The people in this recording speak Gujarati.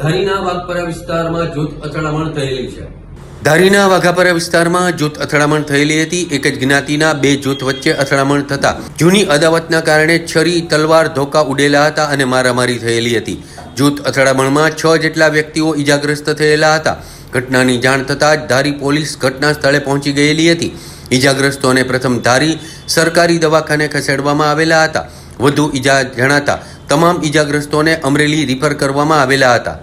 ધારીના વાઘપરા વિસ્તારમાં જૂથ અથડામણ થયેલી છે. ધારીના વાઘાપરા વિસ્તારમાં જૂથ અથડામણ થયેલી હતી. એક જ જ્ઞાતિના બે જૂથ વચ્ચે અથડામણ થતા. જૂની અદાવતના કારણે છરી, તલવાર ધોકા ઉડેલા હતા અને મારામારી થયેલી હતી. જૂથ અથડામણમાં છ જેટલા વ્યક્તિઓ ઈજાગ્રસ્ત થયેલા હતા. ઘટનાની જાણ થતાં જ ધારી પોલીસ ઘટના સ્થળે પહોંચી ગયેલી હતી. ઈજાગ્રસ્તોને પ્રથમ ધારી સરકારી દવાખાને ખસેડવામાં આવેલા હતા. વધુ ઈજા જણાતા તમામ ઈજાગ્રસ્તોને અમરેલી રિફર કરવામાં આવેલા હતા.